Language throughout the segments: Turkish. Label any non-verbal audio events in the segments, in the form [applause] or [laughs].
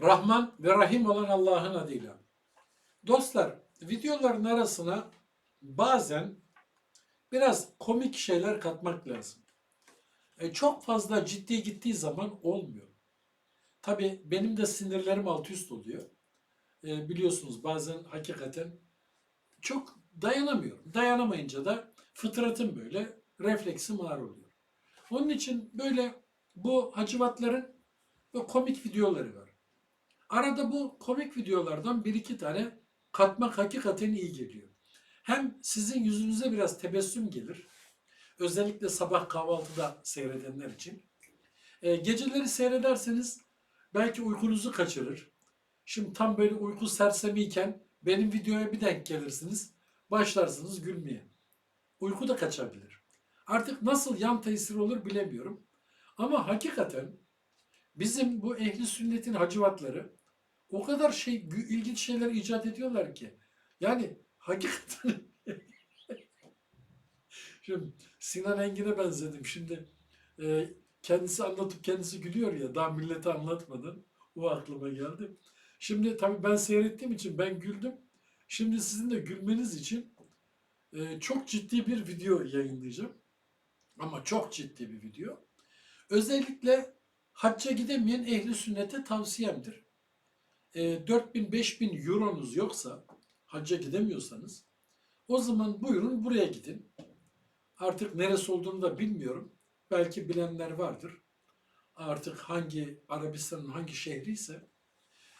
Rahman ve Rahim olan Allah'ın adıyla. Dostlar, videoların arasına bazen biraz komik şeyler katmak lazım. E, çok fazla ciddi gittiği zaman olmuyor. Tabii benim de sinirlerim alt üst oluyor. E, biliyorsunuz bazen hakikaten çok dayanamıyorum. Dayanamayınca da fıtratım böyle, refleksim ağır oluyor. Onun için böyle bu hacivatların komik videoları var. Arada bu komik videolardan bir iki tane katmak hakikaten iyi geliyor. Hem sizin yüzünüze biraz tebessüm gelir. Özellikle sabah kahvaltıda seyredenler için. E, geceleri seyrederseniz belki uykunuzu kaçırır. Şimdi tam böyle uyku sersemiyken benim videoya bir denk gelirsiniz. Başlarsınız gülmeye. Uyku da kaçabilir. Artık nasıl yan tesir olur bilemiyorum. Ama hakikaten bizim bu ehli sünnetin hacivatları o kadar şey ilginç şeyler icat ediyorlar ki. Yani hakikaten [laughs] Şimdi Sinan Engin'e benzedim. Şimdi e, kendisi anlatıp kendisi gülüyor ya daha millete anlatmadan o aklıma geldi. Şimdi tabii ben seyrettiğim için ben güldüm. Şimdi sizin de gülmeniz için e, çok ciddi bir video yayınlayacağım. Ama çok ciddi bir video. Özellikle hacca gidemeyen ehli sünnete tavsiyemdir. E, 4000-5000 euronuz yoksa hacca gidemiyorsanız o zaman buyurun buraya gidin. Artık neresi olduğunu da bilmiyorum. Belki bilenler vardır. Artık hangi Arabistan'ın hangi şehri ise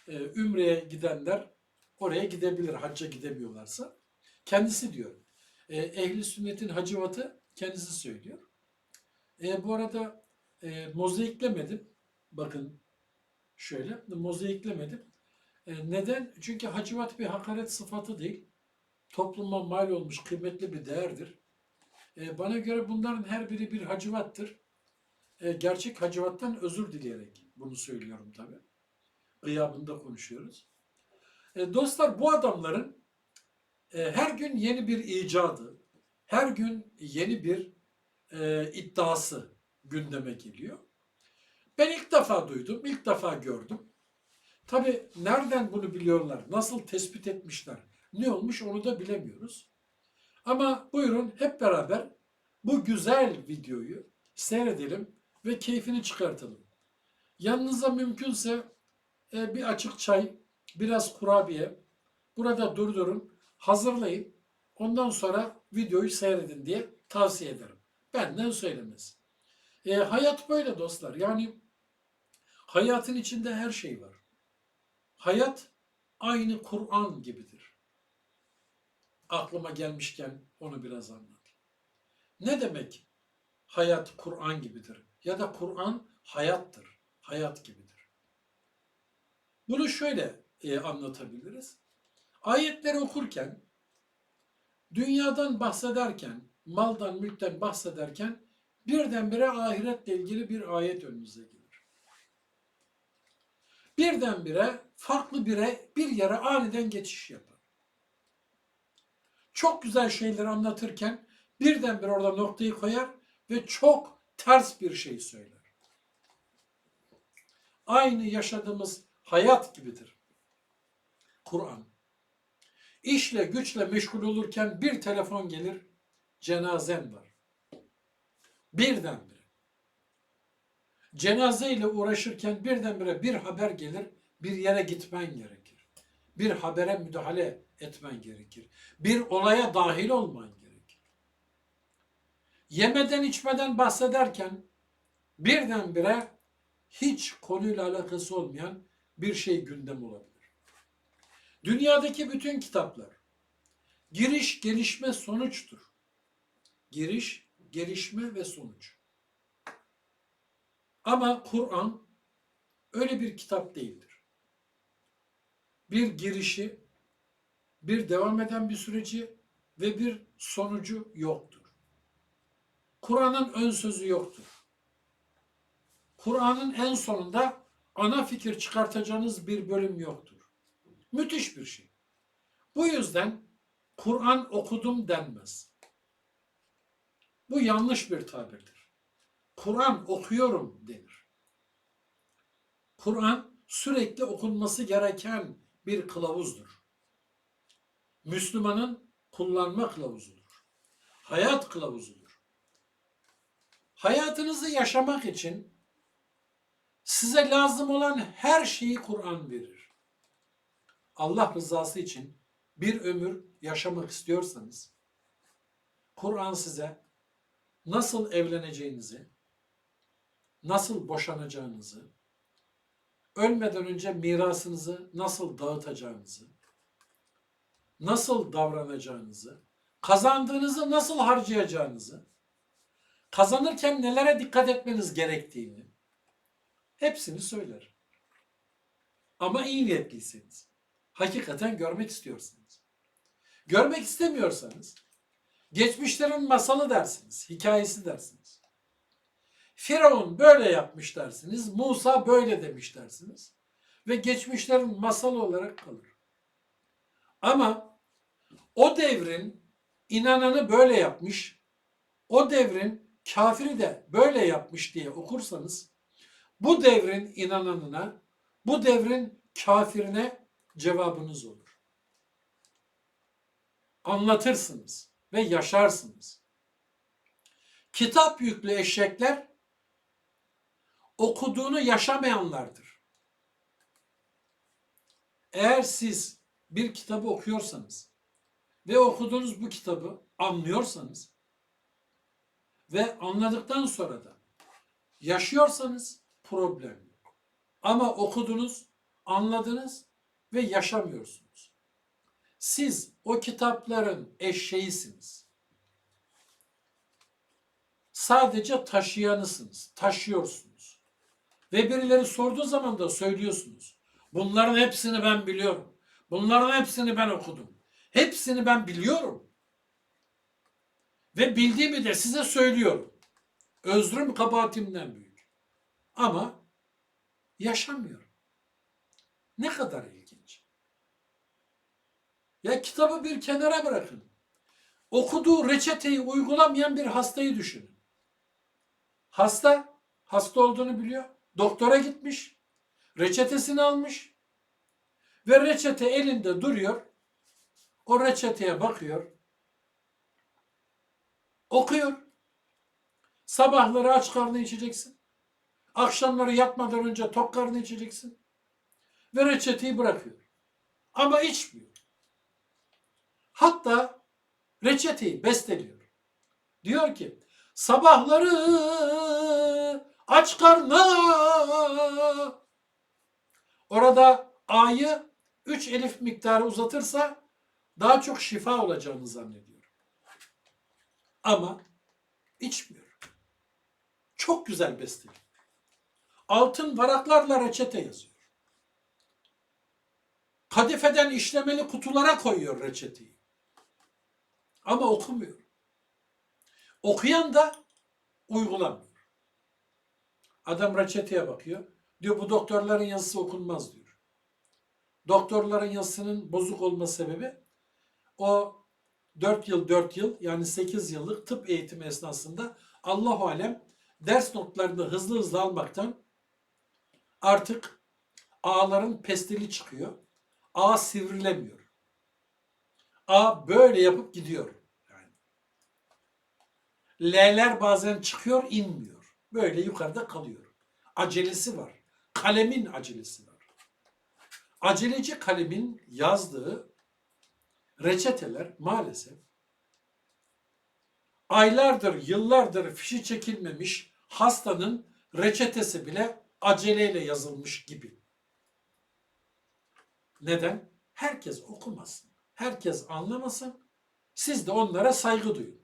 e, Ümre'ye gidenler oraya gidebilir hacca gidemiyorlarsa. Kendisi diyor. E, Ehli sünnetin hacivatı kendisi söylüyor. E, bu arada e, mozaiklemedim. Bakın şöyle mozaiklemedim. E, neden? Çünkü hacivat bir hakaret sıfatı değil. Topluma mal olmuş kıymetli bir değerdir. E, bana göre bunların her biri bir hacivattır. E, gerçek hacivattan özür dileyerek bunu söylüyorum tabii. Gıyabında konuşuyoruz. Dostlar bu adamların her gün yeni bir icadı, her gün yeni bir e, iddiası gündeme geliyor. Ben ilk defa duydum, ilk defa gördüm. Tabii nereden bunu biliyorlar, nasıl tespit etmişler, ne olmuş onu da bilemiyoruz. Ama buyurun hep beraber bu güzel videoyu seyredelim ve keyfini çıkartalım. Yanınıza mümkünse e, bir açık çay, biraz kurabiye, burada durdurun, hazırlayın. Ondan sonra videoyu seyredin diye tavsiye ederim. Benden söylemez. E, hayat böyle dostlar. Yani hayatın içinde her şey var. Hayat aynı Kur'an gibidir. Aklıma gelmişken onu biraz anlatayım. Ne demek hayat Kur'an gibidir? Ya da Kur'an hayattır, hayat gibidir. Bunu şöyle e, anlatabiliriz. Ayetleri okurken, dünyadan bahsederken, maldan, mülkten bahsederken birdenbire ahiretle ilgili bir ayet önünüze gelir. Birdenbire farklı bire bir yere aniden geçiş yapar. Çok güzel şeyleri anlatırken birdenbire orada noktayı koyar ve çok ters bir şey söyler. Aynı yaşadığımız hayat gibidir. Kur'an. İşle güçle meşgul olurken bir telefon gelir, cenazem var. Birdenbire. Cenaze ile uğraşırken birdenbire bir haber gelir, bir yere gitmen gerekir. Bir habere müdahale etmen gerekir. Bir olaya dahil olman gerekir. Yemeden içmeden bahsederken birdenbire hiç konuyla alakası olmayan bir şey gündem olabilir. Dünyadaki bütün kitaplar giriş, gelişme, sonuçtur. Giriş, gelişme ve sonuç. Ama Kur'an öyle bir kitap değildir. Bir girişi, bir devam eden bir süreci ve bir sonucu yoktur. Kur'an'ın ön sözü yoktur. Kur'an'ın en sonunda ana fikir çıkartacağınız bir bölüm yoktur. Müthiş bir şey. Bu yüzden Kur'an okudum denmez. Bu yanlış bir tabirdir. Kur'an okuyorum denir. Kur'an sürekli okunması gereken bir kılavuzdur. Müslümanın kullanma kılavuzudur. Hayat kılavuzudur. Hayatınızı yaşamak için size lazım olan her şeyi Kur'an verir. Allah rızası için bir ömür yaşamak istiyorsanız Kur'an size nasıl evleneceğinizi, nasıl boşanacağınızı, ölmeden önce mirasınızı nasıl dağıtacağınızı, nasıl davranacağınızı, kazandığınızı nasıl harcayacağınızı, kazanırken nelere dikkat etmeniz gerektiğini hepsini söyler. Ama iyi niyetliyseniz, hakikaten görmek istiyorsanız. Görmek istemiyorsanız, geçmişlerin masalı dersiniz, hikayesi dersiniz. Firavun böyle yapmış dersiniz, Musa böyle demiş dersiniz ve geçmişlerin masalı olarak kalır. Ama o devrin inananı böyle yapmış, o devrin kafiri de böyle yapmış diye okursanız bu devrin inananına, bu devrin kafirine cevabınız olur. Anlatırsınız ve yaşarsınız. Kitap yüklü eşekler okuduğunu yaşamayanlardır. Eğer siz bir kitabı okuyorsanız ve okuduğunuz bu kitabı anlıyorsanız ve anladıktan sonra da yaşıyorsanız problem yok. Ama okudunuz, anladınız ve yaşamıyorsunuz. Siz o kitapların eşeğisiniz. Sadece taşıyanısınız, taşıyorsunuz. Ve birileri sorduğu zaman da söylüyorsunuz. Bunların hepsini ben biliyorum. Bunların hepsini ben okudum. Hepsini ben biliyorum. Ve bildiğimi de size söylüyorum. Özrüm kabahatimden büyük. Ama yaşamıyorum. Ne kadar ilginç. Ya kitabı bir kenara bırakın. Okuduğu reçeteyi uygulamayan bir hastayı düşünün. Hasta, hasta olduğunu biliyor. Doktora gitmiş. Reçetesini almış. Ve reçete elinde duruyor. O reçeteye bakıyor. Okuyor. Sabahları aç karnı içeceksin. Akşamları yatmadan önce tok karnı içeceksin. Ve reçeteyi bırakıyor. Ama içmiyor. Hatta reçeteyi besteliyor. Diyor ki sabahları aç karnına orada A'yı 3 elif miktarı uzatırsa daha çok şifa olacağını zannediyor. Ama içmiyor. Çok güzel besteli. Altın varaklarla reçete yazıyor. Kadifeden işlemeli kutulara koyuyor reçeteyi. Ama okumuyor. Okuyan da uygulamıyor. Adam reçeteye bakıyor. Diyor bu doktorların yazısı okunmaz diyor. Doktorların yazısının bozuk olma sebebi o 4 yıl 4 yıl yani 8 yıllık tıp eğitimi esnasında Allahu alem ders notlarını hızlı hızlı almaktan artık ağların pestili çıkıyor. Ağ sivrilemiyor. Ağ böyle yapıp gidiyor. Yani. L'ler bazen çıkıyor, inmiyor. Böyle yukarıda kalıyor. Acelesi var. Kalemin acelesi var. Aceleci kalemin yazdığı reçeteler maalesef aylardır, yıllardır fişi çekilmemiş hastanın reçetesi bile aceleyle yazılmış gibi. Neden? Herkes okumasın. Herkes anlamasın. Siz de onlara saygı duyun.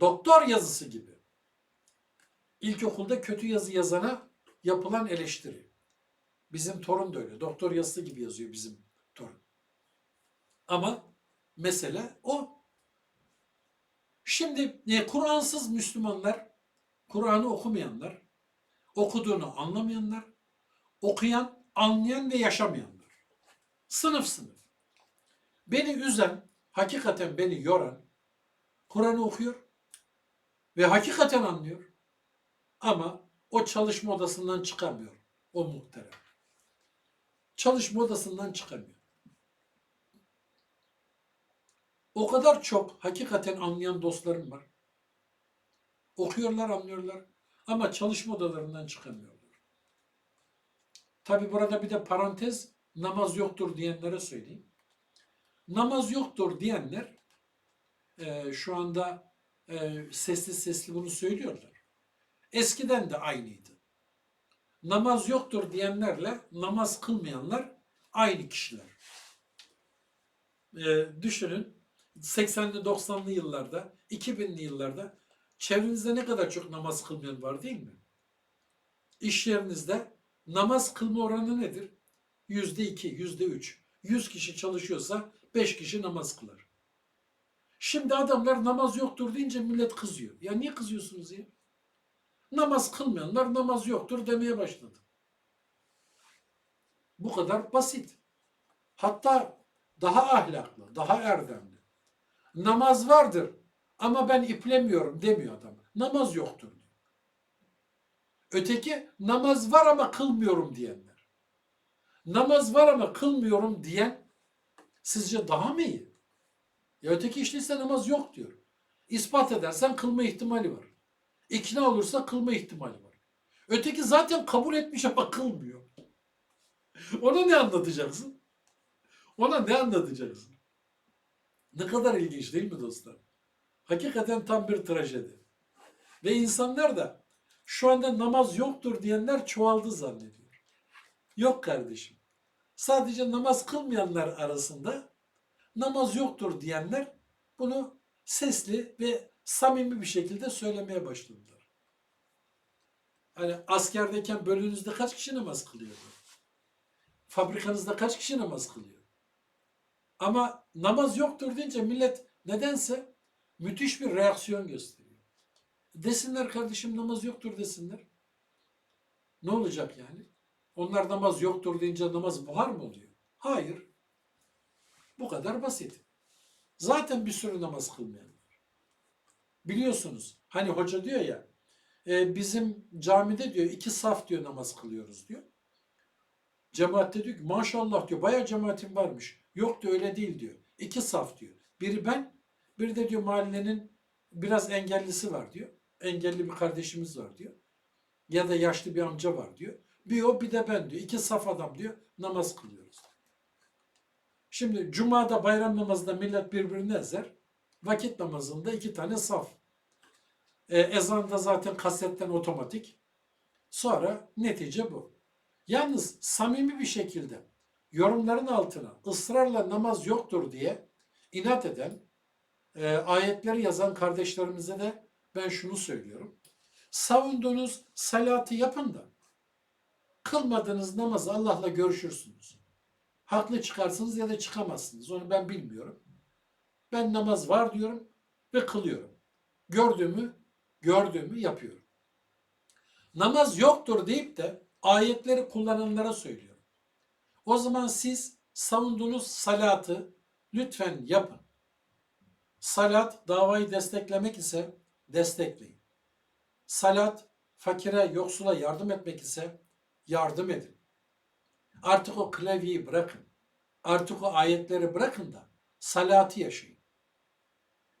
Doktor yazısı gibi. İlkokulda kötü yazı yazana yapılan eleştiri. Bizim torun da öyle. Doktor yazısı gibi yazıyor bizim torun. Ama mesele o. Şimdi e, Kur'ansız Müslümanlar, Kur'an'ı okumayanlar, okuduğunu anlamayanlar, okuyan, anlayan ve yaşamayanlar. Sınıf sınıf. Beni üzen, hakikaten beni yoran, Kur'an'ı okuyor ve hakikaten anlıyor. Ama o çalışma odasından çıkamıyor. O muhterem. çalışma odasından çıkamıyor. O kadar çok hakikaten anlayan dostlarım var. Okuyorlar, anlıyorlar ama çalışma odalarından çıkamıyorlar. Tabi burada bir de parantez namaz yoktur diyenlere söyleyeyim. Namaz yoktur diyenler e, şu anda e, sesli sesli bunu söylüyorlar. Eskiden de aynıydı. Namaz yoktur diyenlerle namaz kılmayanlar aynı kişiler. E, düşünün 80'li 90'lı yıllarda, 2000'li yıllarda çevrenizde ne kadar çok namaz kılmayan var değil mi? İş yerinizde namaz kılma oranı nedir? Yüzde iki, yüzde üç. Yüz kişi çalışıyorsa beş kişi namaz kılar. Şimdi adamlar namaz yoktur deyince millet kızıyor. Ya niye kızıyorsunuz ya? Namaz kılmayanlar namaz yoktur demeye başladı. Bu kadar basit. Hatta daha ahlaklı, daha erdemli. Namaz vardır ama ben iplemiyorum demiyor adam. Namaz yoktur diyor. Öteki namaz var ama kılmıyorum diyenler. Namaz var ama kılmıyorum diyen sizce daha mı iyi? Ya öteki işte ise namaz yok diyor. İspat edersen kılma ihtimali var. İkna olursa kılma ihtimali var. Öteki zaten kabul etmiş ama kılmıyor. Ona ne anlatacaksın? Ona ne anlatacaksın? Ne kadar ilginç değil mi dostlar? Hakikaten tam bir trajedi. Ve insanlar da şu anda namaz yoktur diyenler çoğaldı zannediyor. Yok kardeşim. Sadece namaz kılmayanlar arasında namaz yoktur diyenler bunu sesli ve samimi bir şekilde söylemeye başladılar. Hani askerdeyken bölünüzde kaç kişi namaz kılıyordu? Fabrikanızda kaç kişi namaz kılıyor? Ama namaz yoktur deyince millet nedense müthiş bir reaksiyon gösteriyor. Desinler kardeşim namaz yoktur desinler. Ne olacak yani? Onlar namaz yoktur deyince namaz buhar mı oluyor? Hayır. Bu kadar basit. Zaten bir sürü namaz kılmayan. Biliyorsunuz hani hoca diyor ya e, bizim camide diyor iki saf diyor namaz kılıyoruz diyor. Cemaatte diyor ki maşallah diyor bayağı cemaatim varmış. Yok diyor öyle değil diyor. İki saf diyor. Biri ben, biri de diyor mahallenin biraz engellisi var diyor. Engelli bir kardeşimiz var diyor. Ya da yaşlı bir amca var diyor. Bir o bir de ben diyor. İki saf adam diyor. Namaz kılıyoruz. Şimdi Cuma'da bayram namazında millet birbirini ezer. Vakit namazında iki tane saf. E, ezanda zaten kasetten otomatik. Sonra netice bu. Yalnız samimi bir şekilde yorumların altına ısrarla namaz yoktur diye inat eden, e, ayetleri yazan kardeşlerimize de ben şunu söylüyorum. Savunduğunuz salatı yapın da kılmadığınız namazı Allah'la görüşürsünüz. Haklı çıkarsınız ya da çıkamazsınız. Onu ben bilmiyorum. Ben namaz var diyorum ve kılıyorum. Gördüğümü, gördüğümü yapıyorum. Namaz yoktur deyip de ayetleri kullananlara söylüyorum. O zaman siz savunduğunuz salatı lütfen yapın. Salat davayı desteklemek ise destekleyin. Salat fakire, yoksula yardım etmek ise yardım edin. Artık o klavyeyi bırakın. Artık o ayetleri bırakın da salatı yaşayın.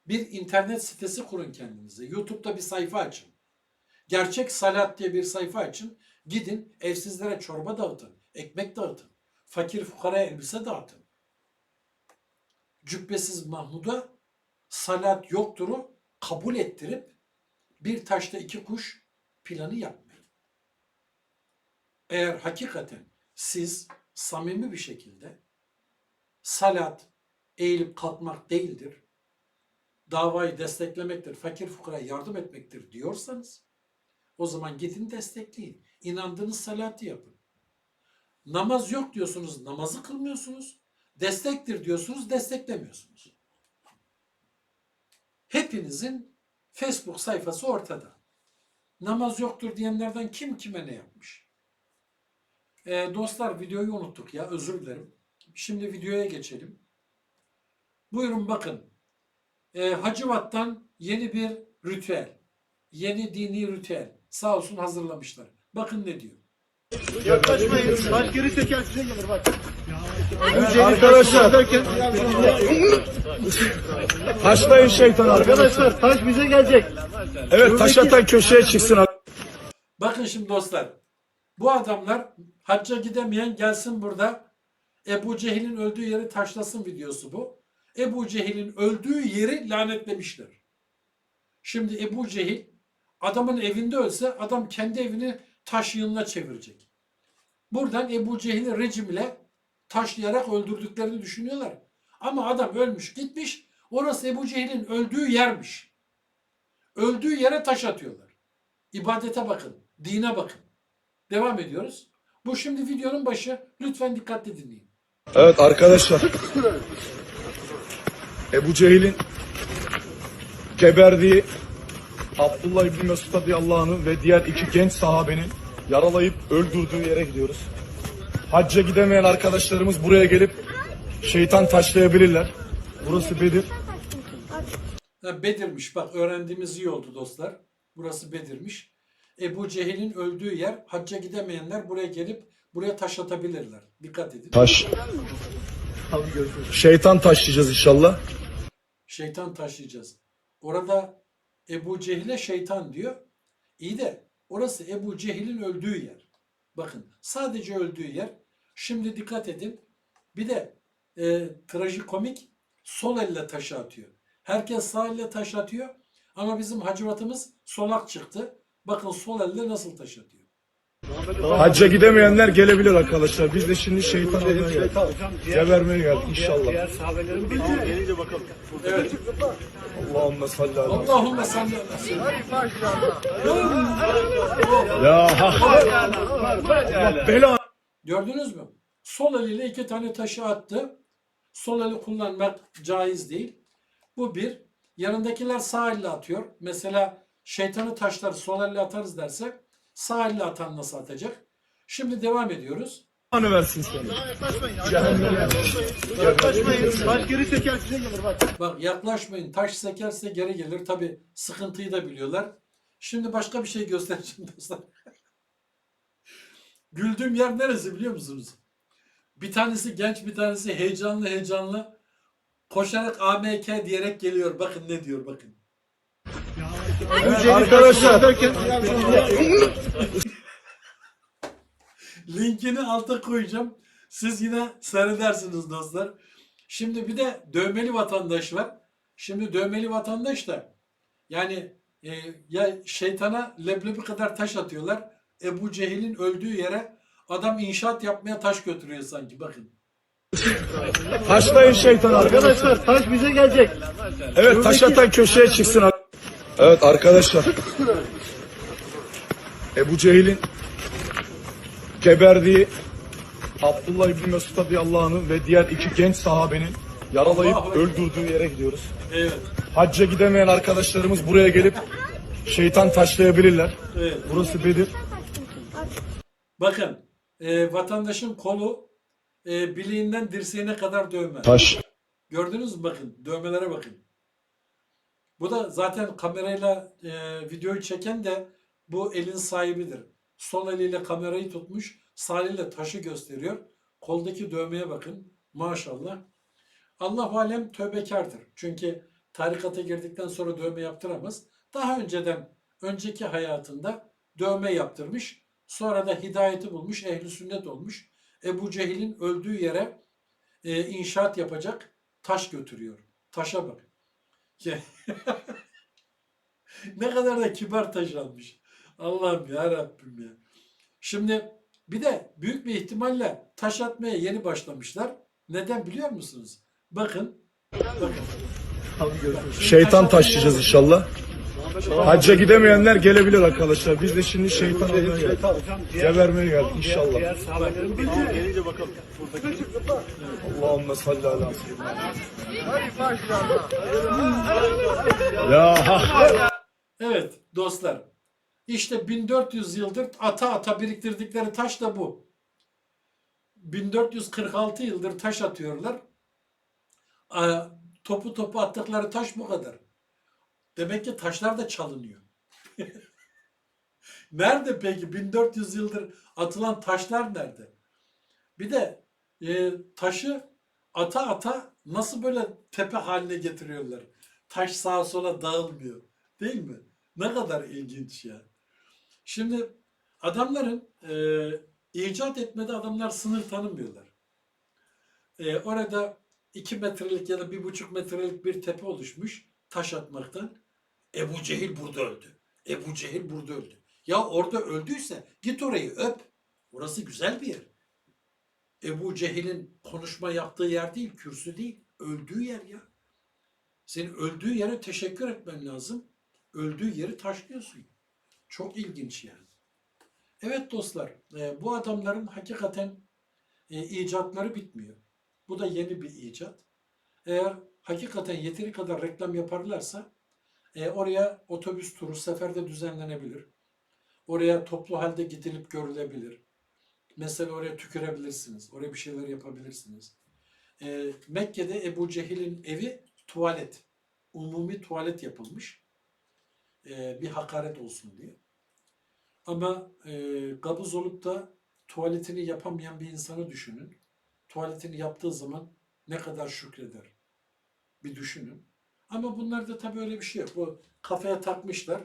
Bir internet sitesi kurun kendinize. YouTube'da bir sayfa açın. Gerçek salat diye bir sayfa açın. Gidin evsizlere çorba dağıtın, ekmek dağıtın. Fakir fukaraya elbise dağıtın. Cübbesiz Mahmud'a salat yokturu kabul ettirip bir taşta iki kuş planı yapmayın. Eğer hakikaten siz samimi bir şekilde salat eğilip kalkmak değildir, davayı desteklemektir, fakir fukara yardım etmektir diyorsanız o zaman gidin destekleyin. İnandığınız salatı yapın. Namaz yok diyorsunuz, namazı kılmıyorsunuz. Destektir diyorsunuz, desteklemiyorsunuz. Hepinizin Facebook sayfası ortada. Namaz yoktur diyenlerden kim kime ne yapmış? Ee, dostlar videoyu unuttuk ya özür dilerim. Şimdi videoya geçelim. Buyurun bakın. Ee, Hacivat'tan yeni bir ritüel. Yeni dini ritüel. Sağ olsun hazırlamışlar. Bakın ne diyor. Yaklaşmayın. Taş geri teker size gelir bak. Arkadaşlar taşlayın şeytan arkadaşlar. Arkadaşlar taş bize gelecek. Evet taş atan köşeye çıksın. Bakın şimdi dostlar. Bu adamlar hacca gidemeyen gelsin burada Ebu Cehil'in öldüğü yeri taşlasın videosu bu. Ebu Cehil'in öldüğü yeri lanetlemişler. Şimdi Ebu Cehil adamın evinde ölse adam kendi evini taş yığınına çevirecek. Buradan Ebu Cehil'i rejim ile taşlayarak öldürdüklerini düşünüyorlar. Ama adam ölmüş gitmiş orası Ebu Cehil'in öldüğü yermiş. Öldüğü yere taş atıyorlar. İbadete bakın, dine bakın. Devam ediyoruz. Bu şimdi videonun başı. Lütfen dikkatli dinleyin. Evet arkadaşlar. Ebu Cehil'in geberdiği Abdullah İbni Mesud radıyallahu anh'ı ve diğer iki genç sahabenin yaralayıp öldürdüğü yere gidiyoruz. Hacca gidemeyen arkadaşlarımız buraya gelip şeytan taşlayabilirler. Burası Bedir. Ha, Bedir'miş. Bak öğrendiğimiz iyi oldu dostlar. Burası Bedir'miş. Ebu Cehil'in öldüğü yer. Hacca gidemeyenler buraya gelip buraya taş atabilirler. Dikkat edin. Taş. Şeytan taşlayacağız inşallah. Şeytan taşlayacağız. Orada Ebu Cehil'e şeytan diyor. İyi de orası Ebu Cehil'in öldüğü yer. Bakın sadece öldüğü yer. Şimdi dikkat edin. Bir de e, trajikomik sol elle taşı atıyor. Herkes sağ elle taş atıyor. Ama bizim hacivatımız solak çıktı. Bakın sol elle nasıl taş atıyor. Hacca gidemeyenler gelebilir arkadaşlar. Biz de şimdi şeytan geldik. Gebermeye geldik inşallah. Diğer sahabelerin bakalım. Evet. Allahümme salli ala. Allahümme salli ala. Ya Allah bela. Gördünüz mü? Sol eliyle iki tane taşı attı. Sol eli kullanmak caiz değil. Bu bir. Yanındakiler sağ elle atıyor. Mesela şeytanı taşlar sol elle atarız derse sağ elle atan nasıl atacak? Şimdi devam ediyoruz. Anı versin seni. Yaklaşmayın. Taş geri teker size gelir bak. Bak yaklaşmayın. Taş sekerse geri gelir. Tabi sıkıntıyı da biliyorlar. Şimdi başka bir şey göstereceğim dostlar. [laughs] Güldüğüm yer neresi biliyor musunuz? Bir tanesi genç bir tanesi heyecanlı heyecanlı koşarak AMK diyerek geliyor. Bakın ne diyor bakın. Evet, arkadaşlar Linkini alta koyacağım. Siz yine seyredersiniz dostlar. Şimdi bir de dövmeli vatandaş var. Şimdi dövmeli vatandaş da yani e, ya şeytana leblebi kadar taş atıyorlar. Ebu Cehil'in öldüğü yere adam inşaat yapmaya taş götürüyor sanki bakın. taşlayın şeytan arkadaşlar. Arkadaşlar taş bize gelecek. Evet taş atan köşeye çıksın. Evet arkadaşlar. Ebu Cehil'in geberdiği Abdullah İbni Mesud anh'ı ve diğer iki genç sahabenin yaralayıp öldürdüğü yere gidiyoruz. Evet. Hacca gidemeyen arkadaşlarımız buraya gelip şeytan taşlayabilirler. Evet. Burası Bedir. Bakın e, vatandaşın kolu e, bileğinden dirseğine kadar dövme. Taş. Gördünüz mü bakın dövmelere bakın. Bu da zaten kamerayla e, videoyu çeken de bu elin sahibidir. Sol eliyle kamerayı tutmuş, sağ eliyle taşı gösteriyor. Koldaki dövmeye bakın. Maşallah. Allah alem tövbekardır. Çünkü tarikata girdikten sonra dövme yaptıramaz. Daha önceden, önceki hayatında dövme yaptırmış. Sonra da hidayeti bulmuş, ehli sünnet olmuş. Ebu Cehil'in öldüğü yere e, inşaat yapacak taş götürüyor. Taşa bak. Ya- [laughs] ne kadar da kibar taş almış. Allah'ım ya Rabbim ya. Şimdi bir de büyük bir ihtimalle taş atmaya yeni başlamışlar. Neden biliyor musunuz? Bakın. Bakın. Şeytan taşlayacağız inşallah. Hacca gidemeyenler gelebilir arkadaşlar. Biz de şimdi şeytan olmaya geldik. Gebermeye geldik inşallah. Gelince bakalım. Allahümme salli ala Ya Evet dostlar. İşte 1400 yıldır ata ata biriktirdikleri taş da bu. 1446 yıldır taş atıyorlar. Aa, Topu topu attıkları taş bu kadar. Demek ki taşlar da çalınıyor. [laughs] Nerede peki? 1400 yıldır atılan taşlar nerede? Bir de e, taşı ata ata nasıl böyle tepe haline getiriyorlar? Taş sağa sola dağılmıyor. Değil mi? Ne kadar ilginç ya. Şimdi adamların e, icat etmede adamlar sınır tanımıyorlar. E, orada 2 metrelik ya da 1,5 metrelik bir tepe oluşmuş taş atmaktan. Ebu Cehil burada öldü. Ebu Cehil burada öldü. Ya orada öldüyse git orayı öp. Orası güzel bir yer. Ebu Cehil'in konuşma yaptığı yer değil, kürsü değil. Öldüğü yer ya. Senin öldüğü yere teşekkür etmen lazım. Öldüğü yeri taşlıyorsun. Çok ilginç yani. Evet dostlar, e, bu adamların hakikaten e, icatları bitmiyor. Bu da yeni bir icat. Eğer hakikaten yeteri kadar reklam yaparlarsa e, oraya otobüs turu seferde düzenlenebilir. Oraya toplu halde gidilip görülebilir. Mesela oraya tükürebilirsiniz. Oraya bir şeyler yapabilirsiniz. E, Mekke'de Ebu Cehil'in evi tuvalet. Umumi tuvalet yapılmış. E, bir hakaret olsun diye. Ama e, kabız olup da tuvaletini yapamayan bir insanı düşünün. Tuvaletini yaptığı zaman ne kadar şükreder. Bir düşünün. Ama bunlarda tabii öyle bir şey yok. Bu kafaya takmışlar.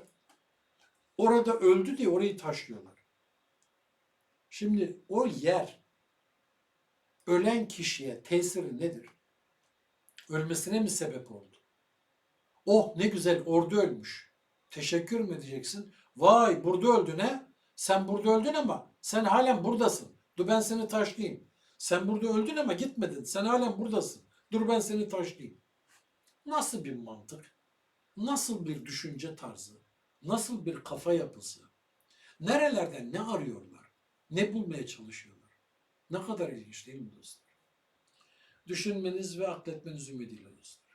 Orada öldü diye orayı taşlıyorlar. Şimdi o yer ölen kişiye tesiri nedir? Ölmesine mi sebep oldu? Oh ne güzel orada ölmüş. Teşekkür mü edeceksin? Vay burada öldün he? Sen burada öldün ama sen halen buradasın. Dur ben seni taşlayayım. Sen burada öldün ama gitmedin. Sen halen buradasın. Dur ben seni taşlayayım. Nasıl bir mantık? Nasıl bir düşünce tarzı? Nasıl bir kafa yapısı? Nerelerden ne arıyorlar? Ne bulmaya çalışıyorlar? Ne kadar ilginç değil mi dostlar? Düşünmeniz ve akletmeniz ümidiyle dostlar.